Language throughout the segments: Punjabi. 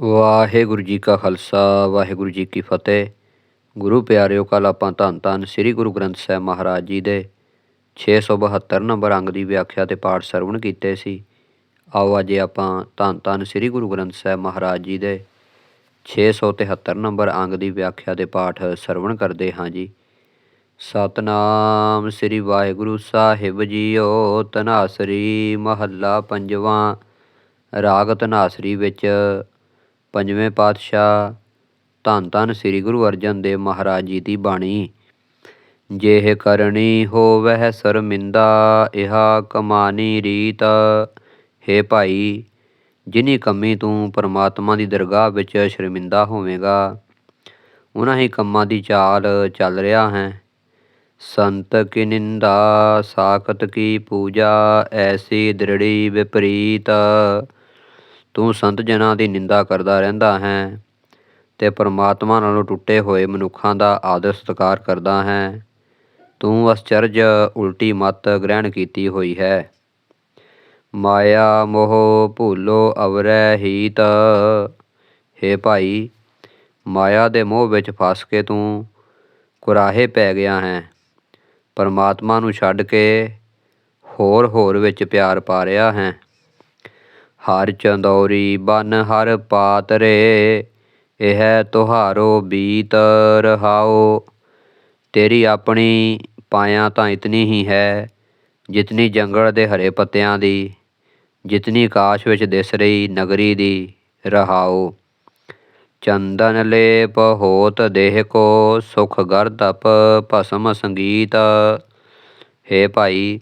ਵਾਹਿਗੁਰੂ ਜੀ ਕਾ ਖਾਲਸਾ, ਵਾਹਿਗੁਰੂ ਜੀ ਕੀ ਫਤਿਹ। ਗੁਰੂ ਪਿਆਰਿਓ ਕੱਲ ਆਪਾਂ ਧੰਨ ਧੰਨ ਸ੍ਰੀ ਗੁਰੂ ਗ੍ਰੰਥ ਸਾਹਿਬ ਮਹਾਰਾਜ ਜੀ ਦੇ 672 ਨੰਬਰ ਅੰਗ ਦੀ ਵਿਆਖਿਆ ਤੇ ਪਾਠ ਸਰਵਣ ਕੀਤੇ ਸੀ। ਆਓ ਅੱਜ ਆਪਾਂ ਧੰਨ ਧੰਨ ਸ੍ਰੀ ਗੁਰੂ ਗ੍ਰੰਥ ਸਾਹਿਬ ਮਹਾਰਾਜ ਜੀ ਦੇ 673 ਨੰਬਰ ਅੰਗ ਦੀ ਵਿਆਖਿਆ ਤੇ ਪਾਠ ਸਰਵਣ ਕਰਦੇ ਹਾਂ ਜੀ। ਸਤਨਾਮ ਸ੍ਰੀ ਵਾਹਿਗੁਰੂ ਸਾਹਿਬ ਜੀਓ ਤਨਾਸਰੀ ਮਹੱਲਾ ਪੰਜਵਾਂ ਰਾਗ ਤਨਾਸਰੀ ਵਿੱਚ ਪੰਜਵੇਂ ਪਾਤਸ਼ਾਹ ਧੰਨ ਧੰਨ ਸ੍ਰੀ ਗੁਰੂ ਅਰਜਨ ਦੇਵ ਮਹਾਰਾਜ ਜੀ ਦੀ ਬਾਣੀ, ਜੇਹ ਕਰਨੀ ਹੋਵਹਿ ਸਰਮਿੰਦਾ, ਇਹਾ ਕਮਾਨੀ ਰੀਤ। ਹੈ ਭਾਈ, ਜਿਨੀ ਕੰਮੀ ਤੂੰ ਪਰਮਾਤਮਾ ਦੀ ਦਰਗਾਹ ਵਿੱਚ ਸ਼ਰਮਿੰਦਾ ਹੋਵੇਗਾ ਉਹਨਾਂ ਹੀ ਕੰਮਾਂ ਦੀ ਚਾਲ ਚੱਲ ਰਿਹਾ ਹੈ। ਸੰਤ ਕੀ ਨਿੰਦਾ, ਸਾਖਤ ਕੀ ਪੂਜਾ, ਐਸੀ ਦ੍ਰਿੜੀ ਵਿਪਰੀਤ। ਤੂੰ ਸੰਤ ਜਨਾਂ ਦੀ ਨਿੰਦਾ ਕਰਦਾ ਰਹਿੰਦਾ ਹੈ ਤੇ ਪਰਮਾਤਮਾ ਨਾਲੋਂ ਟੁੱਟੇ ਹੋਏ ਮਨੁੱਖਾਂ ਦਾ ਆਦਰ ਸਤਿਕਾਰ ਕਰਦਾ ਹੈ। ਤੂੰ ਅਸਚਰਜ ਉਲਟੀ ਮਤ ਗ੍ਰਹਿਣ ਕੀਤੀ ਹੋਈ ਹੈ। ਮਾਇਆ ਮੋਹ ਭੂਲੋ ਅਵਰੈ ਹੀਤ। ਹੈ ਭਾਈ, ਮਾਇਆ ਦੇ ਮੋਹ ਵਿੱਚ ਫਸ ਕੇ ਤੂੰ ਕੁਰਾਹੇ ਪੈ ਗਿਆ ਹੈ। ਪਰਮਾਤਮਾ ਨੂੰ ਛੱਡ ਕੇ ਹੋਰ ਹੋਰ ਵਿੱਚ ਪਿਆਰ ਪਾ ਰਿਹਾ ਹੈ। ਹਰ ਚੰਦੌਰੀ ਬਨ ਹਰ ਪਾਤਰੇ, ਇਹ ਤੁਹਾਰੋ ਬੀਤ ਰਹਾਓ। ਤੇਰੀ ਆਪਣੀ ਪਾਇਆ ਤਾਂ ਇਤਨੀ ਹੀ ਹੈ, ਜਿਤਨੀ ਜੰਗਲ ਦੇ ਹਰੇ ਪੱਤਿਆਂ ਦੀ, ਜਿਤਨੀ ਆਕਾਸ਼ ਵਿੱਚ ਦਿਸ ਰਹੀ ਨਗਰੀ ਦੀ ਰਹਾਓ। ਚੰਦਨ ਲੇਪ ਹੋਤ ਦੇਹ ਕੋ, ਸੁਖ ਗਰਦਪ ਭਸਮ ਸੰਗੀਤ। ਹੈ ਭਾਈ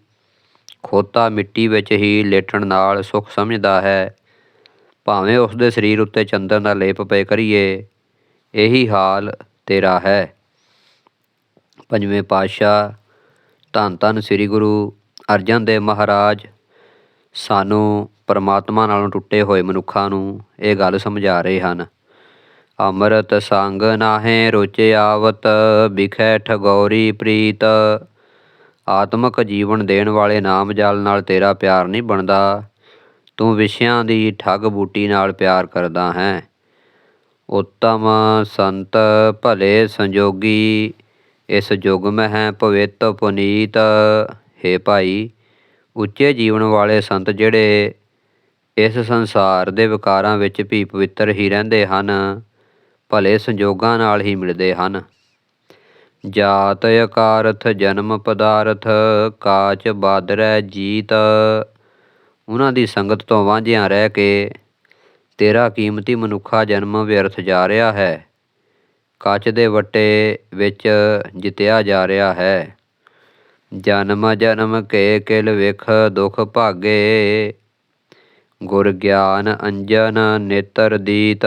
ਖੋਤਾ ਮਿੱਟੀ ਵਿੱਚ ਹੀ ਲੇਟਣ ਨਾਲ ਸੁਖ ਸਮਝਦਾ ਹੈ। ਭਾਵੇਂ ਉਸ ਦੇ ਸਰੀਰ ਉੱਤੇ ਚੰਦਨ ਦਾ ਲੇਪ ਪਏ ਕਰੀਏ, ਇਹੀ ਹਾਲ ਤੇਰਾ ਹੈ। ਪੰਜਵੇਂ ਪਾਤਸ਼ਾਹ, ਧੰਨ ਧੰਨ ਸ੍ਰੀ ਗੁਰੂ ਅਰਜਨ ਦੇਵ ਮਹਾਰਾਜ, ਸਾਨੂੰ ਪਰਮਾਤਮਾ ਨਾਲੋਂ ਟੁੱਟੇ ਹੋਏ ਮਨੁੱਖਾਂ ਨੂੰ ਇਹ ਗੱਲ ਸਮਝਾ ਰਹੇ ਹਨ। ਅੰਮ੍ਰਿਤ ਸੰਗ ਨਾਹੇ ਰੋਚੇ ਆਵਤ ਬਿਖੈ ਠਗੋਰੀ ਪ੍ਰੀਤ। ਆਤਮਿਕ ਜੀਵਨ ਦੇਣ ਵਾਲੇ ਨਾਮ ਜਲ ਨਾਲ ਤੇਰਾ ਪਿਆਰ ਨਹੀਂ ਬਣਦਾ। ਤੂੰ ਵਿਸ਼ਿਆਂ ਦੀ ਠੱਗ ਬੂਟੀ ਨਾਲ ਪਿਆਰ ਕਰਦਾ ਹੈ। ਉੱਤਮ ਸੰਤ ਭਲੇ ਸੰਜੋਗੀ, ਇਸ ਯੁਗ ਮਹਿ ਹੈ ਪਵਿੱਤ ਪੁਨੀਤ। ਹੈ ਭਾਈ, ਉੱਚੇ ਜੀਵਨ ਵਾਲੇ ਸੰਤ ਜਿਹੜੇ ਇਸ ਸੰਸਾਰ ਦੇ ਵਿਕਾਰਾਂ ਵਿੱਚ ਵੀ ਪਵਿੱਤਰ ਹੀ ਰਹਿੰਦੇ ਹਨ, ਭਲੇ ਸੰਜੋਗਾਂ ਨਾਲ ਹੀ ਮਿਲਦੇ ਹਨ। ਜਾਤ ਅਕਾਰਥ ਜਨਮ ਪਦਾਰਥ, ਕਾਚ ਬਾਦਰੈ ਜੀਤ। ਉਹਨਾਂ ਦੀ ਸੰਗਤ ਤੋਂ ਵਾਂਝਿਆਂ ਰਹਿ ਕੇ, ਤੇਰਾ ਕੀਮਤੀ ਮਨੁੱਖਾ ਜਨਮ ਵਿਅਰਥ ਜਾ ਰਿਹਾ ਹੈ। ਕੱਚ ਦੇ ਵੱਟੇ ਵਿੱਚ ਜਿੱਤਿਆ ਜਾ ਰਿਹਾ ਹੈ। ਜਨਮ ਜਨਮ ਕੇ ਕਿਲ ਵਿਖ ਦੁਖ ਭਾਗੇ। ਗੁਰ ਗਿਆਨ ਅੰਜਨ ਨੇਤਰ ਦੀਤ।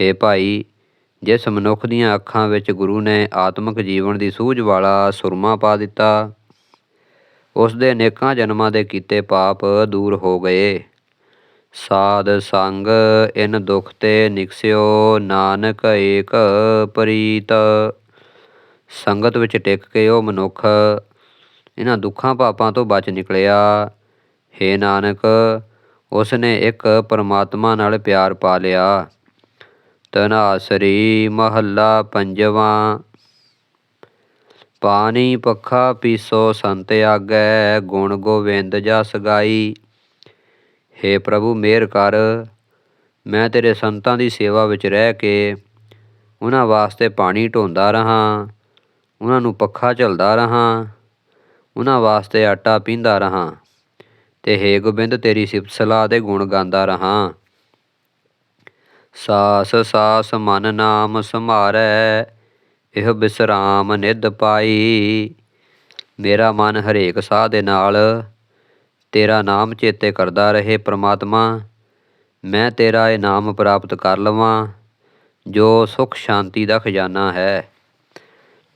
ਹੈ ਭਾਈ ਜਿਸ ਮਨੁੱਖ ਦੀਆਂ ਅੱਖਾਂ ਵਿੱਚ ਗੁਰੂ ਨੇ ਆਤਮਿਕ ਜੀਵਨ ਦੀ ਸੂਝ ਵਾਲਾ ਸੁਰਮਾ ਪਾ ਦਿੱਤਾ, ਉਸ ਦੇ ਅਨੇਕਾਂ ਜਨਮਾਂ ਦੇ ਕੀਤੇ ਪਾਪ ਦੂਰ ਹੋ ਗਏ। ਸਾਧ ਸੰਗ, ਇਨ ਦੁਖ ਤੇ ਨਿਕਸਿਓ ਨਾਨਕ ਏਕ ਪ੍ਰੀਤ। ਸੰਗਤ ਵਿੱਚ ਟਿਕ ਕੇ ਉਹ ਮਨੁੱਖ, ਇਹਨਾਂ ਦੁੱਖਾਂ ਪਾਪਾਂ ਤੋਂ ਬਚ ਨਿਕਲਿਆ। ਹੇ ਨਾਨਕ, ਉਸ ਨੇ ਇੱਕ ਪਰਮਾਤਮਾ ਨਾਲ ਪਿਆਰ ਪਾ ਲਿਆ। ਤਨਾਸਰੀ ਮਹੱਲਾ ਪੰਜਵਾਂ। ਪਾਣੀ ਪੱਖਾ ਪੀਸੋ ਸੰਤ ਆਗੈ, ਗੁਣ ਗੋਵਿੰਦ ਜਸ ਗਾਈ। हे ਪ੍ਰਭੂ ਮਿਹਰ ਕਰ। ਮੈਂ ਤੇਰੇ ਸੰਤਾਂ ਦੀ ਸੇਵਾ ਵਿੱਚ ਰਹਿ ਕੇ ਉਹਨਾਂ ਵਾਸਤੇ ਪਾਣੀ ਢੋਂਦਾ ਰਹਾ, ਉਹਨਾਂ ਨੂੰ ਪੱਖਾ ਝਲਦਾ ਰਹਾ, ਉਹਨਾਂ ਵਾਸਤੇ ਆਟਾ ਪੀਂਦਾ ਰਹਾ। ਤੇ हे ਗੋਬਿੰਦ, ਤੇਰੀ ਸਿਫਤ ਸਲਾਹ ਦੇ ਗੁਣ ਗਾਉਂਦਾ ਰਹਾ। ਸਾਸ ਸਾਸ ਮਨ ਨਾਮ ਸਮਾਰੈ ਇਹ ਬਿਸਰਾਮ ਨਿਧ ਪਾਈ। ਮੇਰਾ ਮਨ ਹਰੇਕ ਸਾਹ ਦੇ ਨਾਲ, ਤੇਰਾ ਨਾਮ ਚੇਤੇ ਕਰਦਾ ਰਹੇ ਪ੍ਰਮਾਤਮਾ। ਮੈਂ ਤੇਰਾ ਇਹ ਨਾਮ ਪ੍ਰਾਪਤ ਕਰ ਲਵਾਂ, ਜੋ ਸੁਖ ਸ਼ਾਂਤੀ ਦਾ ਖਜ਼ਾਨਾ ਹੈ।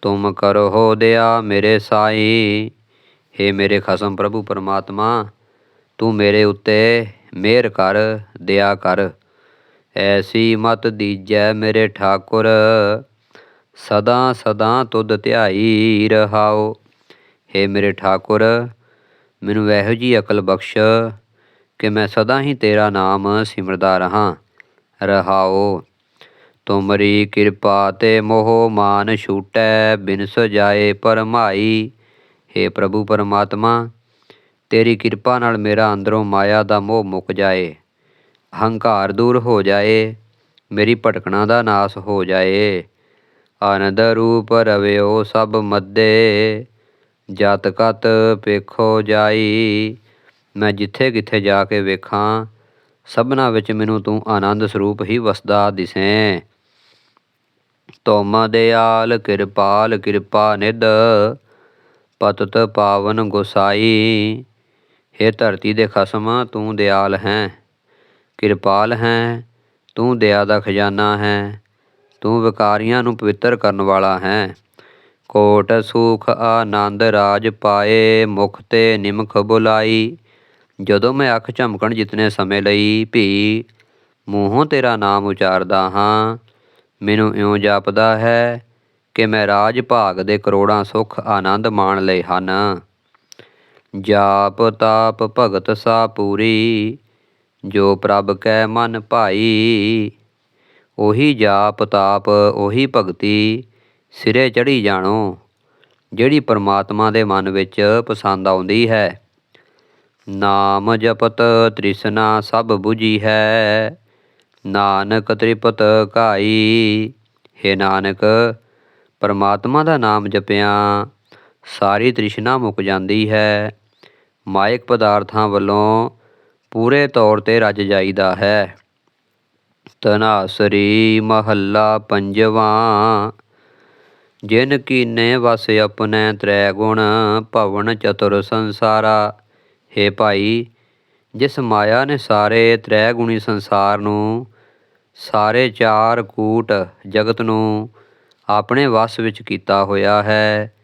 ਤੁਮ ਕਰੋ ਦਿਆ ਮੇਰੇ ਸਾਈ। हे ਮੇਰੇ ਖਸਮ ਪ੍ਰਭੂ ਪਰਮਾਤਮਾ, ਤੂੰ ਮੇਰੇ ਉੱਤੇ ਮਿਹਰ ਕਰ, ਦਇਆ ਕਰ। ਐਸੀ ਮਤ ਦੀਜੈ ਮੇਰੇ ਠਾਕੁਰ, ਸਦਾ ਸਦਾ ਤੁਧ ਧਿਆਈ ਰਹਾਓ। हे ਮੇਰੇ ਠਾਕੁਰ, ਮੈਨੂੰ ਇਹੋ ਜੀ ਅਕਲ ਬਖਸ਼ ਕਿ ਮੈਂ ਸਦਾ ਹੀ ਤੇਰਾ ਨਾਮ ਸਿਮਰਦਾ ਰਹਾ, ਰਹਾਓ। ਤੁਮਰੀ ਕਿਰਪਾ ਤੇ ਮੋਹ ਮਾਨ ਛੂਟੈ ਬਿਨ ਸਜਾਏ ਪਰਮਾਈ। हे ਪ੍ਰਭੂ ਪਰਮਾਤਮਾ, ਤੇਰੀ ਕਿਰਪਾ ਨਾਲ ਮੇਰਾ ਅੰਦਰੋਂ ਮਾਇਆ ਦਾ ਮੋਹ ਮੁੱਕ ਜਾਏ। ਹੰਕਾਰ ਦੂਰ ਹੋ ਜਾਏ, ਮੇਰੀ ਭਟਕਣਾ ਦਾ ਨਾਸ ਹੋ ਜਾਏ। ਆਨੰਦ ਰੂਪ ਰਵਿਓ ਸਭ ਮੱਦੇ, ਜਤ ਕਤ ਪੇਖੋ ਜਾਈ। ਮੈਂ ਜਿੱਥੇ ਕਿੱਥੇ ਜਾ ਕੇ ਵੇਖਾਂ, ਸਭਨਾ ਵਿੱਚ ਮੈਨੂੰ ਤੂੰ ਆਨੰਦ ਸਰੂਪ ਹੀ ਵਸਦਾ ਦਿਸੈ। ਤੋਮਾ ਦਿਆਲ ਕਿਰਪਾਲ ਕਿਰਪਾ ਨਿਧ, ਪਤਤ ਪਾਵਨ ਗੁਸਾਈ। हे ਧਰਤੀ ਦੇ ਖਸਮ ਤੂੰ ਦਿਆਲ ਹੈ। ਕਿਰਪਾਲ ਹੈ, ਤੂੰ ਦਇਆ ਦਾ ਖਜ਼ਾਨਾ ਹੈ, ਤੂੰ ਵਿਕਾਰੀਆਂ ਨੂੰ ਪਵਿੱਤਰ ਕਰਨ ਵਾਲਾ ਹੈ। ਕੋਟ ਸੁਖ ਆਨੰਦ ਰਾਜ ਪਾਏ, ਮੁਖ ਤੇ ਨਿਮਖ ਬੁਲਾਈ। ਜਦੋਂ ਮੈਂ ਅੱਖ ਝਮਕਣ ਜਿਤਨੇ ਸਮੇਂ ਲਈ, ਭੀ, ਮੂੰਹੋਂ ਤੇਰਾ ਨਾਮ ਉਚਾਰਦਾ ਹਾਂ। ਮੈਨੂੰ ਇਉਂ ਜਾਪਦਾ ਹੈ ਕਿ ਮੈਂ ਰਾਜ ਭਾਗ ਦੇ ਕਰੋੜਾਂ ਸੁਖ ਆਨੰਦ ਮਾਣ ਲਏ ਹਨ। ਜਾਪ ਤਾਪ ਭਗਤ ਸਾ ਪੂਰੀ ਜੋ ਪ੍ਰਭ ਕੈ ਮਨ ਭਾਈ, ਉਹੀ ਜਾਪ ਤਾਪ, ਉਹੀ ਭਗਤੀ ਸਿਰੇ ਚੜੀ ਜਾਣੋ, ਜਿਹੜੀ ਪਰਮਾਤਮਾ ਦੇ ਮਨ ਵਿੱਚ ਪਸੰਦ ਆਉਂਦੀ ਹੈ। ਨਾਮ ਜਪਤ ਤ੍ਰਿਸ਼ਨਾ ਸਭ 부ਜੀ ਹੈ, ਨਾਨਕ ਤ੍ਰਿਪਤ ਕਾਈ ਹੈ ਨਾਨਕ, ਪਰਮਾਤਮਾ ਦਾ ਨਾਮ ਜਪਿਆ, ਸਾਰੀ ਤ੍ਰਿਸ਼ਨਾ ਮੁੱਕ ਜਾਂਦੀ ਹੈ। ਮਾਇਕ ਪਦਾਰਥਾਂ ਵੱਲੋਂ ਪੂਰੇ ਤੌਰ ਤੇ ਰੱਜ ਜਾਈਦਾ ਹੈ। ਤਨਾਸਰੀ ਮਹੱਲਾ, ਪੰਜਵਾਂ। ਜਿਨ ਕੀਨੇ ਵਸ ਆਪਣੇ ਤ੍ਰੈ ਗੁਣ, ਭਵਨ ਚਤੁਰ ਸੰਸਾਰਾ। ਹੈ ਭਾਈ, ਜਿਸ ਮਾਇਆ ਨੇ ਸਾਰੇ ਤ੍ਰੈ ਗੁਣੀ ਸੰਸਾਰ ਨੂੰ, ਸਾਰੇ ਚਾਰ ਕੂਟ ਜਗਤ ਨੂੰ ਆਪਣੇ ਵਸ ਵਿੱਚ ਕੀਤਾ ਹੋਇਆ ਹੈ,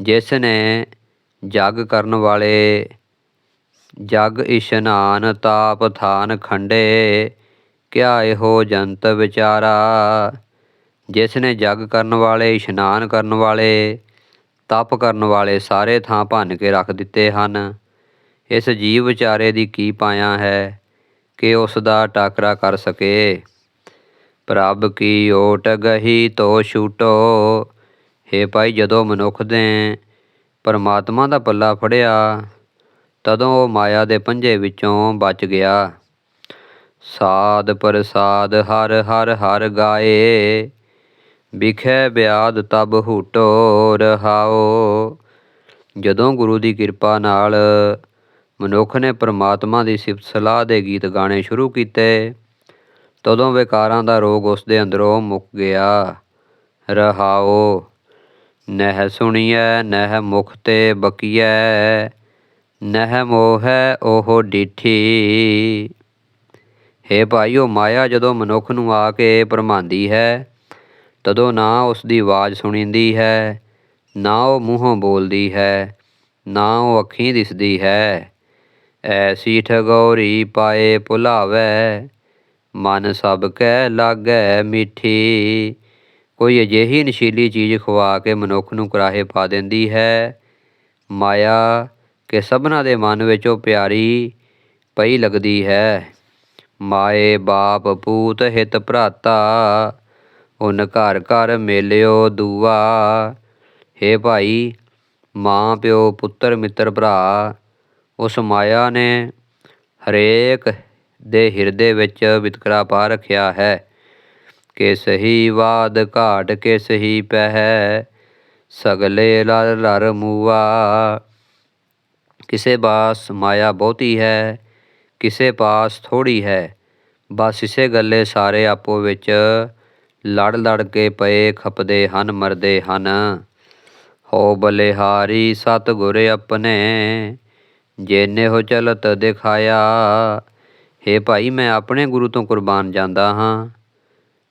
ਜਿਸ ਨੇ ਜਗ ਕਰਨ ਵਾਲੇ ਜਗ ਇਸ਼ਨਾਨ ਤਾਪ ਥਾਨ ਖੰਡੇ, ਕਿਆ ਇਹੋ ਜੰਤ ਵਿਚਾਰਾ? ਜਿਸ ਨੇ ਜਗ ਕਰਨ ਵਾਲੇ, ਇਸ਼ਨਾਨ ਕਰਨ ਵਾਲੇ, ਤਪ ਕਰਨ ਵਾਲੇ ਸਾਰੇ ਥਾਂ ਭੰਨ ਕੇ ਰੱਖ ਦਿੱਤੇ ਹਨ। ਇਸ ਜੀਵ ਵਿਚਾਰੇ ਦੀ ਕੀ ਪਾਇਆ ਹੈ ਕਿ ਉਸ ਦਾ ਟਾਕਰਾ ਕਰ ਸਕੇ? ਪ੍ਰਭ ਕੀ ਓਟ ਗਹੀ ਤੋ ਛੂਟੋ? ਹੇ ਭਾਈ, ਜਦੋਂ ਮਨੁੱਖ ਨੇ ਪਰਮਾਤਮਾ ਦਾ ਪੱਲਾ ਫੜਿਆ ਤਦੋਂ ਉਹ ਮਾਇਆ ਦੇ ਪੰਜੇ ਵਿੱਚੋਂ ਬਚ ਗਿਆ। ਸਾਧ ਪ੍ਰਸਾਦ ਹਰ ਹਰ ਹਰ ਗਾਏ, ਵਿਖੇ ਬਿਆਦ ਤਬ ਹੂਟੋ ਰਹਾਓ। ਜਦੋਂ ਗੁਰੂ ਦੀ ਕਿਰਪਾ ਨਾਲ ਮਨੁੱਖ ਨੇ ਪ੍ਰਮਾਤਮਾ ਦੀ ਸਿਫਤ ਸਲਾਹ ਦੇ ਗੀਤ ਗਾਣੇ ਸ਼ੁਰੂ ਕੀਤੇ, ਤਦੋਂ ਵਿਕਾਰਾਂ ਦਾ ਰੋਗ ਉਸ ਦੇ ਅੰਦਰੋਂ ਮੁੱਕ ਗਿਆ। ਰਹਾਓ, ਨਹਿ ਸੁਣੀਐ, ਨਹਿ ਮੁਖ ਤੇ ਬਕੀਐ ਨਹਿ ਮੋਹੈ ਉਹ ਡੀਠੀ। ਹੈ ਭਾਈਓ, ਮਾਇਆ ਜਦੋਂ ਮਨੁੱਖ ਨੂੰ ਆ ਕੇ ਭਰਮਾਉਂਦੀ ਹੈ, ਤਦੋਂ ਨਾ ਉਸ ਦੀ ਆਵਾਜ਼ ਸੁਣੀਂਦੀ ਹੈ, ਨਾ ਉਹ ਮੂੰਹੋਂ ਬੋਲਦੀ ਹੈ, ਨਾ ਉਹ ਅੱਖੀਂ ਦਿਸਦੀ ਹੈ। ਐਸੀ ਠਗੋਰੀ ਪਾਏ ਭੁਲਾਵੇ ਮਨ ਸਭ ਕੈ ਲਾਗੈ ਮਿੱਠੀ। ਕੋਈ ਅਜਿਹੀ ਨਸ਼ੀਲੀ ਚੀਜ਼ ਖਵਾ ਕੇ ਮਨੁੱਖ ਨੂੰ ਕਰਾਹੇ ਪਾ ਦਿੰਦੀ ਹੈ, ਮਾਇਆ ਕਿ ਸਭਨਾ ਦੇ ਮਨ ਵਿੱਚ ਉਹ ਪਿਆਰੀ ਪਈ ਲੱਗਦੀ ਹੈ। ਮਾਏ ਬਾਪ ਪੂਤ ਹਿਤ ਭਰਾਤਾ, ਉਨ ਘਰ ਘਰ ਮੇਲਿਓ ਦੂਆ। ਹੇ ਭਾਈ, ਮਾਂ ਪਿਓ, ਪੁੱਤਰ, ਮਿੱਤਰ, ਭਰਾ, ਉਸ ਮਾਇਆ ਨੇ ਹਰੇਕ ਦੇ ਹਿਰਦੇ ਵਿੱਚ ਵਿਤਕਰਾ ਪਾ ਰੱਖਿਆ ਹੈ। ਕਿ ਸਹੀ ਬਾਦ ਘਾਟ, ਕੇ ਸਹੀ ਪਹਿ, ਸਗਲੇ ਲਰ ਲਰ ਮੂਆ। ਕਿਸੇ ਪਾਸ ਮਾਇਆ ਬਹੁਤੀ ਹੈ, ਕਿਸੇ ਪਾਸ ਥੋੜੀ ਹੈ। ਬਸ ਇਸੇ ਗੱਲੇ ਸਾਰੇ ਆਪੋ ਵਿੱਚ ਲੜ ਲੜ ਕੇ ਪਏ ਖਪਦੇ ਹਨ, ਮਰਦੇ ਹਨ। ਹੋ ਬਲਿਹਾਰੀ ਸਤਿਗੁਰ ਆਪਣੇ ਜੇਨੇ ਹੋ ਚਲਤ ਦਿਖਾਇਆ हे ਭਾਈ ਮੈਂ ਆਪਣੇ ਗੁਰੂ ਤੋਂ ਕੁਰਬਾਨ ਜਾਂਦਾ ਹਾਂ।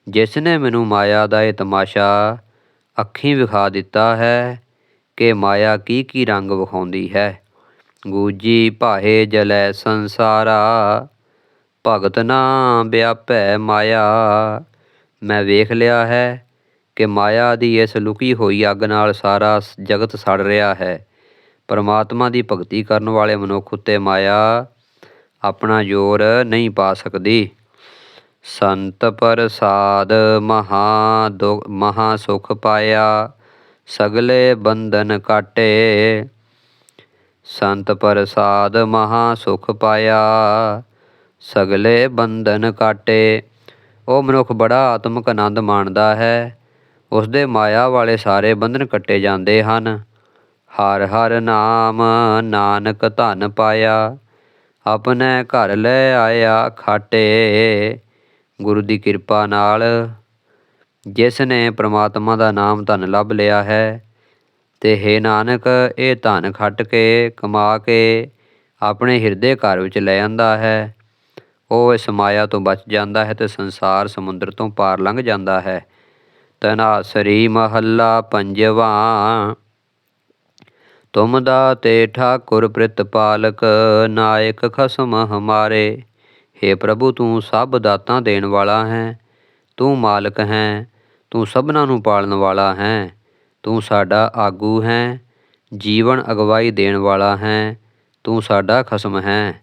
ਜਿਸ ਨੇ ਮੈਨੂੰ ਮਾਇਆ ਦਾ ਇਹ ਤਮਾਸ਼ਾ ਅੱਖੀਂ ਵਿਖਾ ਦਿੱਤਾ ਹੈ ਕਿ ਮਾਇਆ ਕੀ ਕੀ ਰੰਗ ਵਿਖਾਉਂਦੀ ਹੈ। ਗੂਜੀ ਭਾਏ ਜਲੈ ਸੰਸਾਰਾ। ਭਗਤ ਨਾ ਵਿਆਪੈ ਮਾਇਆ। ਮੈਂ ਵੇਖ ਲਿਆ ਹੈ ਕਿ ਮਾਇਆ ਦੀ ਇਸ ਲੁਕੀ ਹੋਈ ਅੱਗ ਨਾਲ ਸਾਰਾ ਜਗਤ ਸੜ ਰਿਹਾ ਹੈ। ਪਰਮਾਤਮਾ ਦੀ ਭਗਤੀ ਕਰਨ ਵਾਲੇ ਮਨੁੱਖ ਉੱਤੇ ਮਾਇਆ ਆਪਣਾ ਜ਼ੋਰ ਨਹੀਂ ਪਾ ਸਕਦੀ। ਸੰਤ ਪ੍ਰਸਾਦ ਮਹਾ ਦੁ ਮਹਾ ਸੁਖ ਪਾਇਆ, ਸਗਲੇ ਬੰਧਨ ਕਾਟੇ। ਸੰਤ ਪ੍ਰਸਾਦ ਮਹਾ ਸੁਖ ਪਾਇਆ। ਸਗਲੇ ਬੰਧਨ ਕਾਟੇ। ਉਹ ਮਨੁੱਖ ਬੜਾ ਆਤਮਿਕ ਆਨੰਦ ਮਾਣਦਾ ਹੈ। ਉਸ ਦੇ ਮਾਇਆ ਵਾਲੇ ਸਾਰੇ ਬੰਧਨ ਕੱਟੇ ਜਾਂਦੇ ਹਨ। ਹਰ ਹਰ ਨਾਮ ਨਾਨਕ ਧਨ ਪਾਇਆ। ਆਪਣੇ ਘਰ ਲੈ ਆਇਆ ਖਾਟੇ। ਗੁਰੂ ਦੀ ਕਿਰਪਾ ਨਾਲ ਜਿਸ ਨੇ ਪ੍ਰਮਾਤਮਾ ਦਾ ਨਾਮ ਧਨ ਲੱਭ ਲਿਆ ਹੈ ਤੇ ਹੈ ਨਾਨਕ, ਇਹ ਧਨ ਖੱਟ ਕੇ, ਕਮਾ ਕੇ ਆਪਣੇ ਹਿਰਦੇ ਘਰ ਵਿੱਚ ਲੈ ਆਂਦਾ ਹੈ। ਉਹ ਇਸ ਮਾਇਆ ਤੋਂ ਬਚ ਜਾਂਦਾ ਹੈ ਤੇ ਸੰਸਾਰ ਸਮੁੰਦਰ ਤੋਂ ਪਾਰ ਲੰਘ ਜਾਂਦਾ ਹੈ। ਤਨਾਸਰੀ ਮਹੱਲਾ ਪੰਜਵਾਂ। ਤੁਮ ਦਾ ਦਾਤੇ ਠਾਕੁਰ ਪ੍ਰਿਤਪਾਲਕ ਨਾਇਕ ਖਸਮ ਹਮਾਰੇ। हे ਪ੍ਰਭੂ, ਤੂੰ ਸਭ ਦਾਤਾਂ ਦੇਣ ਵਾਲਾ ਹੈ, ਤੂੰ ਮਾਲਕ ਹੈ, ਤੂੰ ਸਭਨਾਂ ਨੂੰ ਪਾਲਣ ਵਾਲਾ ਹੈ। ਤੂੰ ਸਾਡਾ ਆਗੂ ਹੈ, ਜੀਵਨ ਅਗਵਾਈ ਦੇਣ ਵਾਲਾ ਹੈ, ਤੂੰ ਸਾਡਾ ਖਸਮ ਹੈ।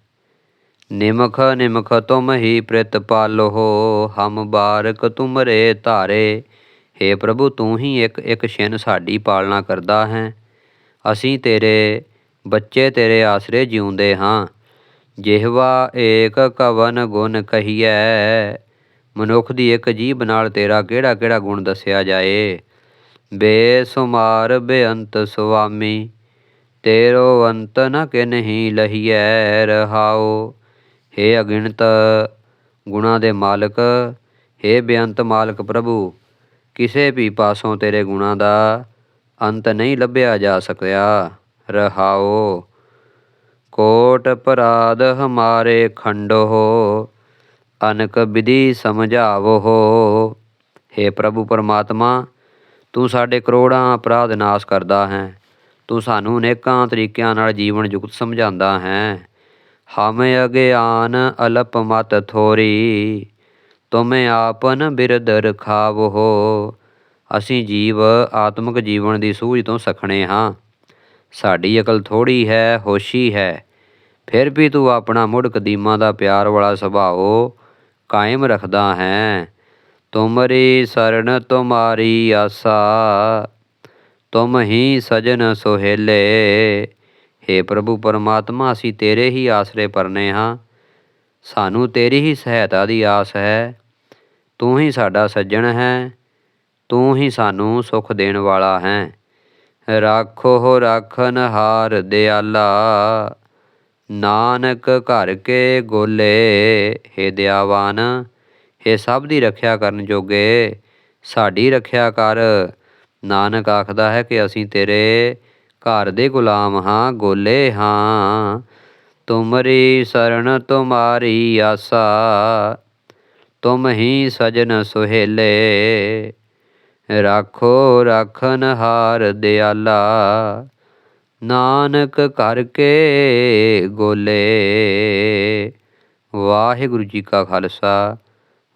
ਨਿਮਖ ਨਿਮਖ ਤੁਮ ਹੀ ਪ੍ਰਿਤ ਪ੍ਰਿਤਪਾਲੋ ਹਮ ਬਾਰਕ ਤੁਮਰੇ ਧਾਰੇ। हे ਪ੍ਰਭੂ, ਤੂੰ ਹੀ ਇੱਕ ਇੱਕ ਛਿਨ ਸਾਡੀ ਪਾਲਣਾ ਕਰਦਾ ਹੈ। ਅਸੀਂ ਤੇਰੇ, ਬੱਚੇ ਤੇਰੇ ਆਸਰੇ ਜਿਉਂਦੇ ਹਾਂ। ਜਿਹਵਾ ਏਕ ਕਵਨ ਗੁਣ ਕਹੀਐ, ਮਨੁੱਖ ਦੀ ਇੱਕ ਜੀਭ ਨਾਲ ਤੇਰਾ ਕਿਹੜਾ ਕਿਹੜਾ ਗੁਣ ਦੱਸਿਆ ਜਾਏ। ਬੇਸੁਮਾਰ ਬੇਅੰਤ ਸੁਆਮੀ ਤੇਰੋ ਅੰਤ ਨ ਕਿਨਹੀ ਲਹੀਐ ਰਹਾਓ हे ਅਗਿਣਤ ਗੁਣਾ ਦੇ ਮਾਲਕ हे ਬੇਅੰਤ ਮਾਲਕ ਪ੍ਰਭੂ ਕਿਸੇ ਵੀ ਪਾਸੋਂ ਤੇਰੇ ਗੁਣਾ ਦਾ ਅੰਤ ਨਹੀਂ ਲੱਭਿਆ ਜਾ ਸਕਿਆ ਰਹਾਓ ਕੋਟ ਅਪਰਾਧ ਹਮਾਰੇ ਖੰਡੋ ਅਨਕ ਵਿਧੀ ਸਮਝਾਵੋ हे ਪ੍ਰਭੂ ਪਰਮਾਤਮਾ ਤੂੰ ਸਾਡੇ ਕਰੋੜਾਂ ਅਪਰਾਧ ਨਾਸ਼ ਕਰਦਾ ਹੈ। ਤੂੰ ਸਾਨੂੰ ਅਨੇਕਾਂ ਤਰੀਕਿਆਂ ਨਾਲ ਜੀਵਨ ਯੁਕਤ ਸਮਝਾਉਂਦਾ ਹੈ। ਹਮੇ ਅਗਿਆਨ ਅਲਪ ਮਤ ਥੋਰੀ, ਤੁਮੇ ਆਪਨ ਬਿਰਦ ਹੋ ਅਸੀਂ ਜੀਵ ਆਤਮਿਕ ਜੀਵਨ ਦੀ ਸੂਝ ਤੋਂ ਸਖਣੇ ਹਾਂ। ਸਾਡੀ ਅਕਲ ਥੋੜੀ ਹੈ, ਹੋਸ਼ੀ ਹੈ। ਫਿਰ ਵੀ ਤੂੰ ਆਪਣਾ ਮੁੜ ਕਦੀਮਾਂ ਦਾ ਪਿਆਰ ਵਾਲਾ ਸੁਭਾਅ ਕਾਇਮ ਰੱਖਦਾ ਹੈ। ਤੁਮਰੀ ਸਰਣ ਤੁਮਾਰੀ ਆਸਾ, ਤੁਮ ਹੀ ਸਜਨ ਸੁਹੇਲੇ। हे ਪ੍ਰਭੂ ਪਰਮਾਤਮਾ, ਅਸੀਂ ਤੇਰੇ ਹੀ ਆਸਰੇ ਪਰਨੇ ਹਾਂ। ਸਾਨੂੰ ਤੇਰੀ ਹੀ ਸਹਾਇਤਾ ਦੀ ਆਸ ਹੈ। ਤੂੰ ਹੀ ਸਾਡਾ ਸੱਜਣ ਹੈ। ਤੂੰ ਹੀ ਸਾਨੂੰ ਸੁਖ ਦੇਣ ਵਾਲਾ ਹੈ। ਰਾਖੋ ਰਾਖਨ ਹਾਰ ਦਿਆਲਾ, ਨਾਨਕ ਘਰ ਕੇ ਗੋਲੇ। ਹੇ ਦਿਆਵਾਨ ਇਹ ਸਭ ਦੀ ਰੱਖਿਆ ਕਰਨ ਜੋਗੇ ਸਾਡੀ ਰੱਖਿਆ ਕਰ। ਨਾਨਕ ਆਖਦਾ ਹੈ ਕਿ ਅਸੀਂ ਤੇਰੇ ਘਰ ਦੇ ਗੁਲਾਮ ਹਾਂ, ਗੋਲੇ ਹਾਂ। ਤੁਮਰੀ ਸਰਣ ਤੁਮਾਰੀ ਆਸਾ, ਤੁਮ ਹੀ ਸਜਨ ਸੁਹੇਲੇ। ਰਾਖੋ ਰਾਖਨ ਹਾਰ ਦਿਆਲਾ, ਨਾਨਕ ਘਰ ਕੇ ਗੋਲੇ। ਵਾਹਿਗੁਰੂ ਜੀ ਕਾ ਖਾਲਸਾ।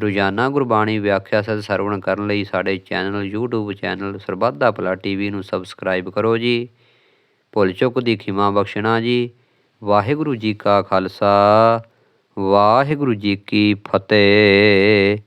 ਰੋਜ਼ਾਨਾ ਗੁਰਬਾਣੀ ਵਿਆਖਿਆ ਸਦ ਸਰਵਣ ਕਰਨ ਲਈ ਸਾਡੇ ਚੈਨਲ YouTube ਚੈਨਲ ਸਰਬੱਧਾ ਦਾ ਭਲਾ ਟੀਵੀ ਨੂੰ ਸਬਸਕ੍ਰਾਈਬ ਕਰੋ ਜੀ। ਭੁੱਲ ਚੁੱਕ ਦੀ ਖਿਮਾ ਬਖਸ਼ਣਾ ਜੀ। ਵਾਹਿਗੁਰੂ ਜੀ ਕਾ ਖਾਲਸਾ, ਵਾਹਿਗੁਰੂ ਜੀ ਕੀ ਫਤਿਹ।